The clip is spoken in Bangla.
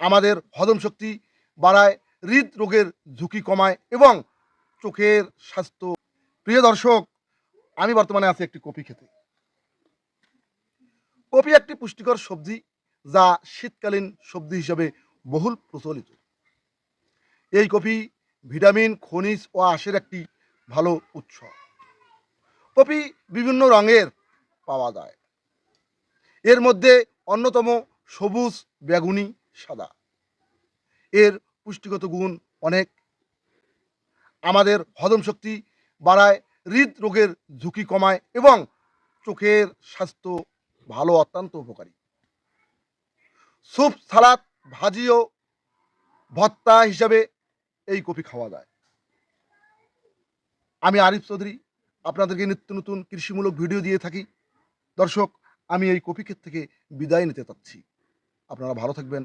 আমাদের হজম শক্তি বাড়ায়, হৃদরোগের ঝুঁকি কমায় এবং চোখের স্বাস্থ্য। প্রিয় দর্শক, আমি বর্তমানে আছি একটি কপি খেতে। কপি একটি পুষ্টিকর সবজি যা শীতকালীন সবজি হিসাবে বহুল প্রচলিত। এই কপি ভিটামিন, খনিজ ও আঁশের একটি ভালো উৎস। কপি বিভিন্ন রঙের পাওয়া যায়। এর মধ্যে অন্যতম সবুজ, বেগুনি সাদা। এর পুষ্টিগত গুণ অনেক। আমাদের হজম শক্তি বাড়ায়, হৃদরোগের ঝুঁকি কমায় এবং চোখের স্বাস্থ্য ভালো অত্যন্ত উপকারী। স্যুপ, সালাদ, ভাজি ও ভর্তা হিসাবে এই কপি খাওয়া যায়। আমি আরিফ চৌধুরী, আপনাদেরকে নিত্য নতুন কৃষিমূলক ভিডিও দিয়ে থাকি। দর্শক, আমি এই কপি ক্ষেত থেকে বিদায় নিতে চাচ্ছি। আপনারা ভালো থাকবেন